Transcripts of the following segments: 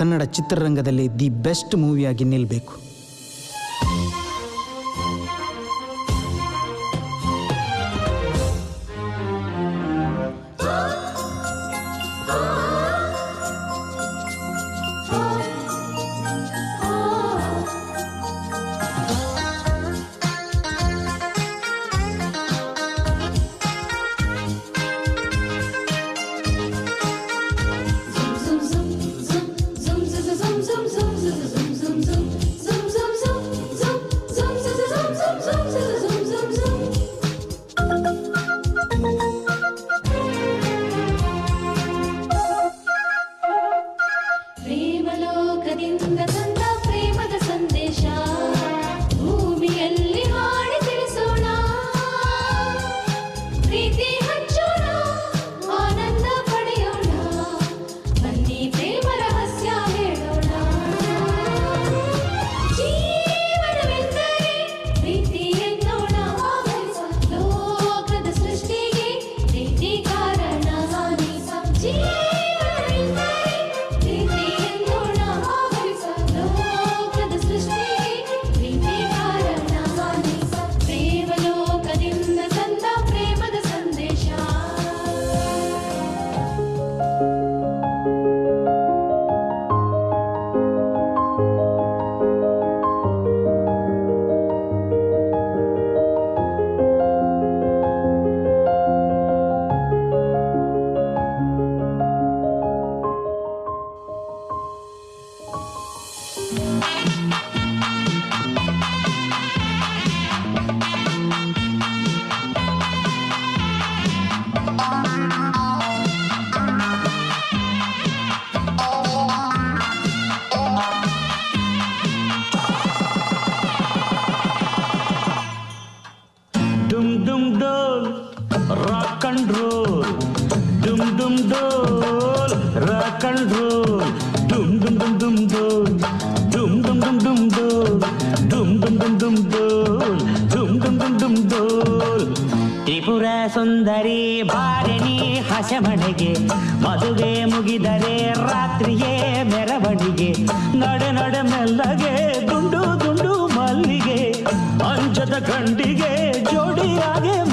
ಕನ್ನಡ ಚಿತ್ರರಂಗದಲ್ಲಿ the best ಮೂವಿಯಾಗಿ ನಿಲ್ಲಬೇಕು ಡುಮ್ ಡೋಲ್ ಡುಮ್ ಡುಮ್ ಡುಮ್ ಡುಮ್ ಡೋಲ್ ತ್ರಿಪುರ ಸುಂದರಿ ಬಾರಣಿ ಹಸಮಣೆಗೆ ಮದುವೆ ಮುಗಿದರೆ ರಾತ್ರಿಯೇ ಮೆರವಣಿಗೆ. ನಡೆ ನಡೆ ಮೆಲ್ಲಗೆ ದುಂಡು ದುಂಡು ಮಲ್ಲಿಗೆ. ಅಂಜದ ಕಂಡಿಗೆ ಜೋಡಿಯಾಗೆ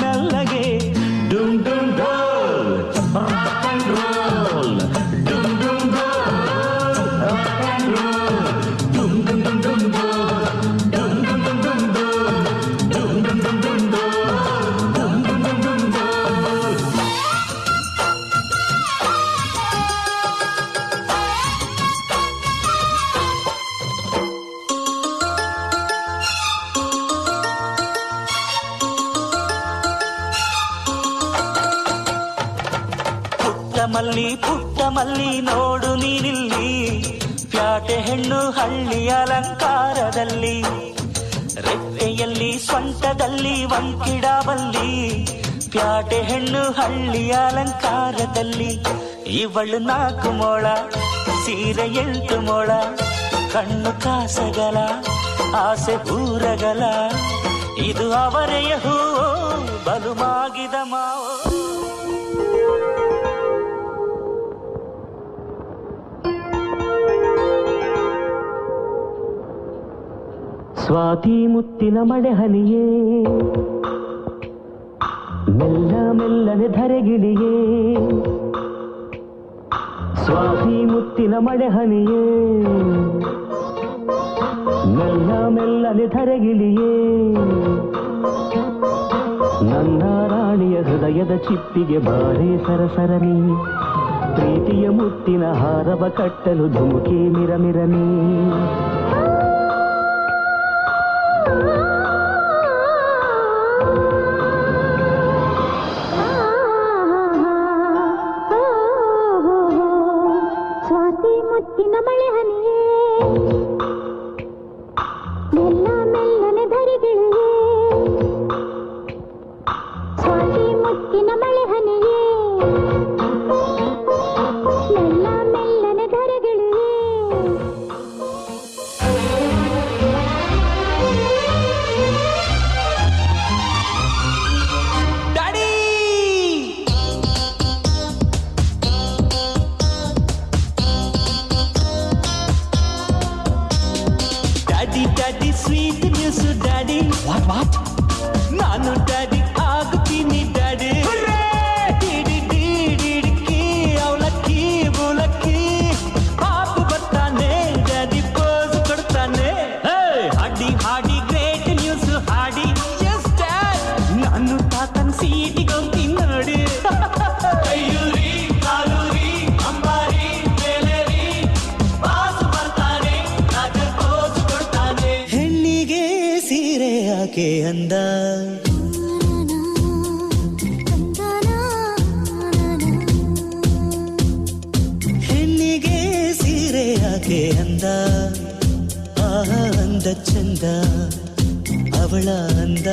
ಪುಟ್ಟ ಮಲ್ಲಿ ನೋಡು ನೀನಿಲ್ಲಿ. ಪ್ಯಾಟೆ ಹೆಣ್ಣು ಹಳ್ಳಿ ಅಲಂಕಾರದಲ್ಲಿ. ರೆಪ್ಪೆಯಲ್ಲಿ ಸ್ವಂತದಲ್ಲಿ ವಂಕಿಡಾವಲ್ಲಿ. ಪ್ಯಾಟೆ ಹೆಣ್ಣು ಹಳ್ಳಿ ಅಲಂಕಾರದಲ್ಲಿ. ಇವಳು ನಾಲ್ಕು ಮೊಳ, ಸೀರೆ ಎಂಟು ಮೊಳ, ಕಣ್ಣು ಕಾಸಗಲ, ಆಸೆ ಪೂರಗಲ ಇದು ಅವರೆಯ ಹೂ ಬಲು ಮಾಗಿದ ಮಾವೋ. ಸ್ವಾತಿ ಮುತ್ತಿನ ಮಳೆ ಹನಿಯೇ ಮೆಲ್ಲ ಮೆಲ್ಲನೆ ಧರೆಗಿಳಿಯೇ. ಸ್ವಾತಿ ಮುತ್ತಿನ ಮಳೆ ಹನಿಯೇ ಮೆಲ್ಲ ಮೆಲ್ಲನೆ ಧರೆಗಿಳಿಯೇ. ನನ್ನ ರಾಣಿಯ ಹೃದಯದ ಚಿಪ್ಪಿಗೆ ಬಾರೇ ಸರಸರನಿ ಪ್ರೀತಿಯ ಮುತ್ತಿನ ಹಾರವ ಕಟ್ಟಲು ಧುಮುಕಿ ಮಿರಮಿರನಿ ಚಂದ ಅವಳ ಅಂದ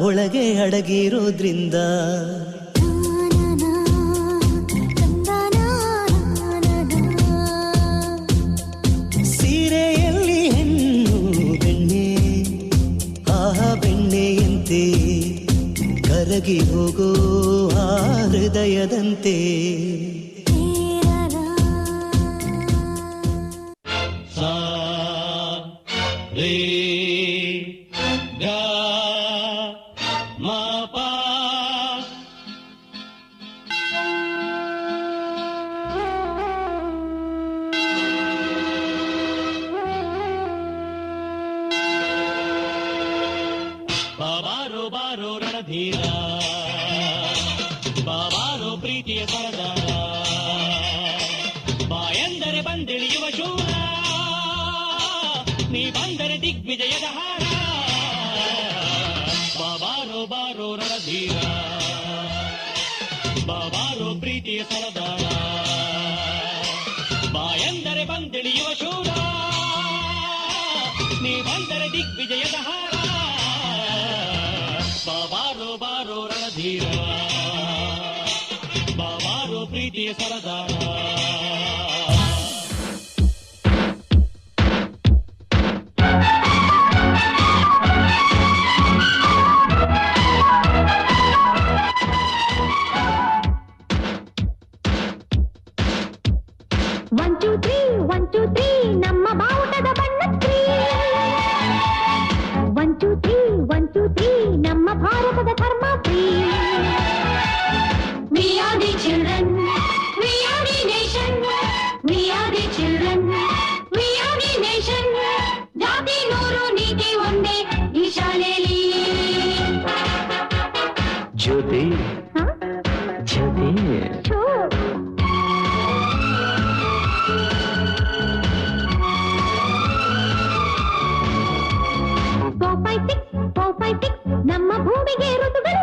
ಒಳಗೆ ಅಡಗಿರೋದ್ರಿಂದ. ಸೀರೆಯಲ್ಲಿ ಹೆಣ್ಣು ಬೆಣ್ಣೆ ಆ ಬೆಣ್ಣೆಯಂತೆ ಕರಗಿ ಹೋಗೋ ಆ ಹೃದಯದಂತೆ. ಪ್ರೀತಿಯ ಸರದಾಳ ಬಾಯಂದರೆ ಬಂದಿಳಿಯುವ ಶೂರ. ನೀ ಬಂದರೆ ದಿಗ್ವಿಜಯದ ಹಾರ ಬಾಬಾರೋ ಬಾರೋ ರಣಧೀರ. ಬಾಬಾರೋ ಪ್ರೀತಿಯ ಸರದಾರ. ಭೂಮಿಗೆ ಋತುಗಳು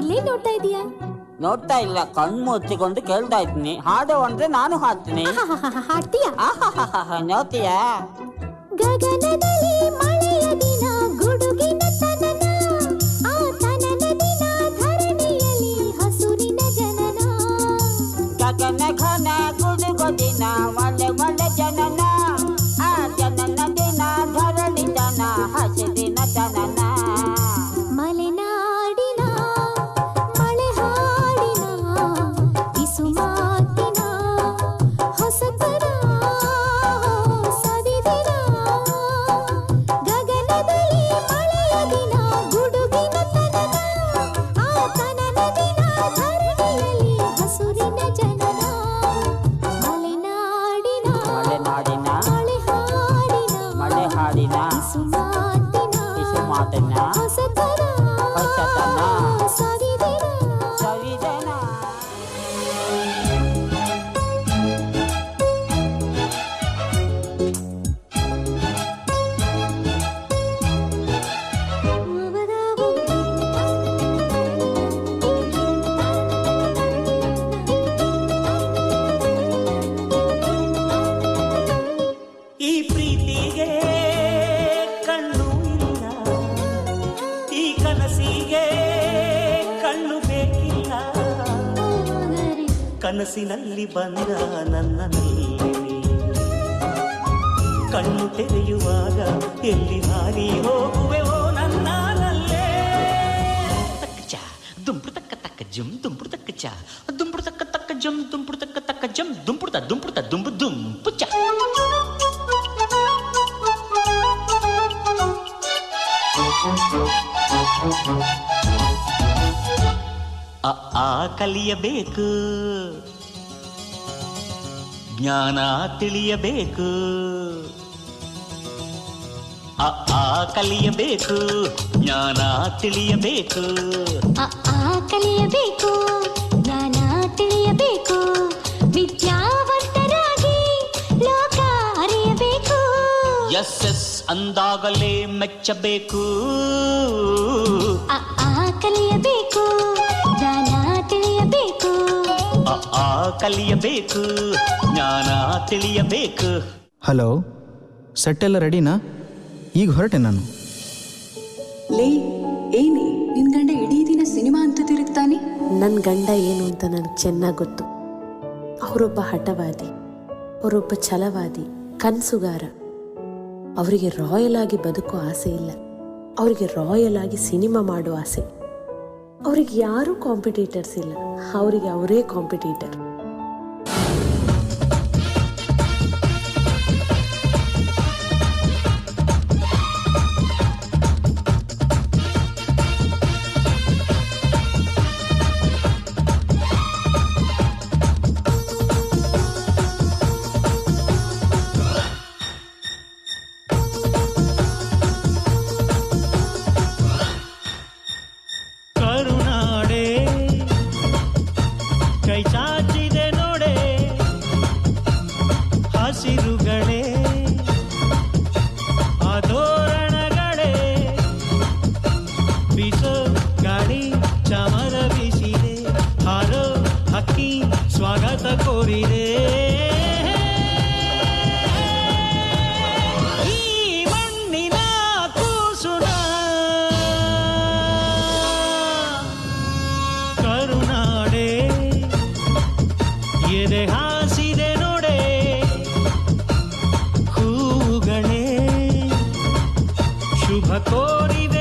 ಇಲ್ಲಿ ನೋಡ್ತಾ ಇದೀಯಾ? ನೋಡ್ತಾ ಇಲ್ಲ ಕಣ್ಣು ಮುಚ್ಚಿಕೊಂಡು ಕೇಳ್ತಾ ಇದ್ದೀನಿ. ಹಾಡು ಅಂದ್ರೆ ನಾನು ಹಾಡ್ತೀನಿ. ಹಾಡ್ತೀಯಾ? ನೋಡ್ತೀಯಾ? ಗಗನದಲ್ಲಿ ಮಳೆಯ ದಿನ ಕನಸಿನಲ್ಲಿ ಬಂದ ನನ್ನಲ್ಲಿ ಕಣ್ಣು ತೆರೆಯುವಾಗ ಎಲ್ಲಿ ಹಾರಿ ಹೋಗುವೆವೋ ನನ್ನಲ್ಲೇ ತಕ್ಕ ದುಂಪುಡು ತಕ್ಕ ತಕ್ಕ ಜಮ್ ದುಂಪುಡು ತಕ್ಕ ಚ ದುಂಪುಡು ತಕ್ಕ ತಕ್ಕ ಜಮ್ ದುಂಪುಡು ತಕ್ಕ ತಕ್ಕ ಜಮ್ ದುಂಪುಡ್ತ ದುಂಪುಡ್ತ ದುಂಬು ದುಂಪು ಚ ಅ ಆ ಕಲಿಯಬೇಕು ಜ್ಞಾನ ತಿಳಿಯಬೇಕು ಅ ಆ ಕಲಿಯಬೇಕು ಜ್ಞಾನ ತಿಳಿಯಬೇಕು ಅ ಆ ಕಲಿಯಬೇಕು ಜ್ಞಾನ ತಿಳಿಯಬೇಕು ವಿದ್ಯಾವಂತರಾಗಿ ಲೋಕ ಅರಿಯಬೇಕು ಎಸ್ ಎಸ್ ಅಂದಾಗಲೇ ಮೆಚ್ಚಬೇಕು ಕಲಿಯಬೇಕು ಜ್ಞಾನ ತಿಳಿಯಬೇಕು. ಹಲೋ ಸೆಟ್ ಎಲ್ಲ ರೆಡಿನಾ? ಈಗ ಹೊರಟೆ ನಾನು. ಲೇ ಏನೇ? ನಿನ್ ಗಂಡ ಇಡೀ ದಿನ ಸಿನಿಮಾ ಅಂತ ತಿರುಗ್ತಾನೆ? ನನ್ನ ಗಂಡ ಏನು ಅಂತ ನನಗೆ ಚೆನ್ನಾಗಿ ಗೊತ್ತು. ಅವರೊಬ್ಬ ಹಠವಾದಿ ಅವರೊಬ್ಬ ಛಲವಾದಿ ಕನಸುಗಾರ. ಅವರಿಗೆ ರಾಯಲ್ ಆಗಿ ಬದುಕೋ ಆಸೆ ಇಲ್ಲ. ಅವರಿಗೆ ರಾಯಲ್ ಆಗಿ ಸಿನಿಮಾ ಮಾಡೋ ಆಸೆ. ಅವ್ರಿಗೆ ಯಾರೂ ಕಾಂಪಿಟೇಟರ್ಸ್ ಇಲ್ಲ. ಅವರಿಗೆ ಅವರೇ ಕಾಂಪಿಟೇಟರ್. ಎದೆ ಶುಭ ಕೋರಿವೆ.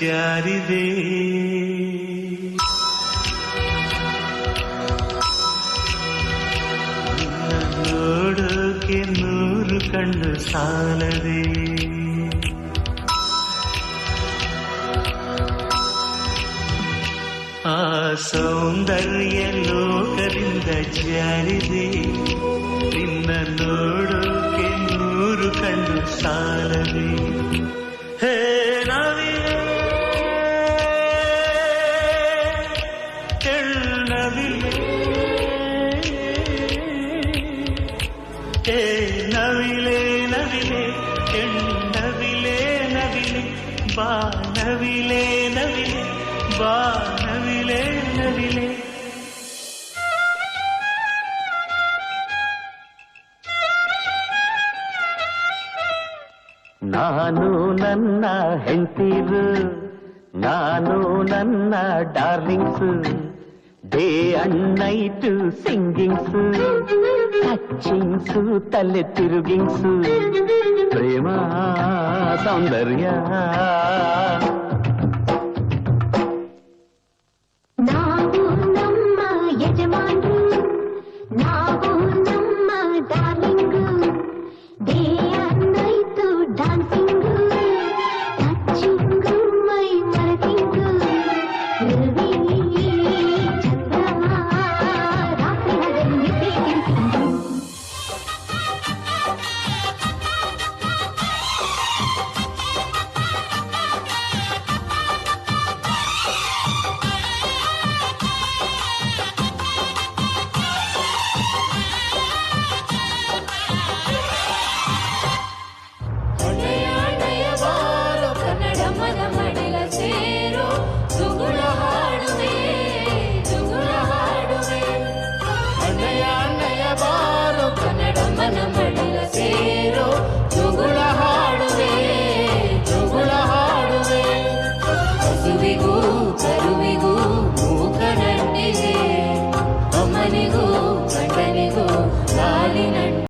ಲೋಕದಿಂದ ಜಾರಿದೆ ನಿನ್ನ ನೋಡೋಕೆ ನೂರು ಕಣ್ಣು ಸಾಲದೆ ಆ ಸೌಂದರ್ಯ ಲೋಕದಿಂದ ಜಾರಿದೆ ನಿನ್ನ ನೋಡೋಕೆ ನೂರು ಕಣ್ಣು ಸಾಲದೆ ನವಿಲೆ ಎಣ್ಣವಿಲೆ ನವಿಲೆ ಬಾ ನವಿಲೆ ನವಿಲೆ ಬಾ ನವಿಲೆ ನವಿಲೆ ನಾನು ನನ್ನ ಹೆಂಡತಿರು ನಾನು ನನ್ನ darlings day and night singings touchings తల్లి తిరుగింగ్సు ప్రేమ సౌందర్య.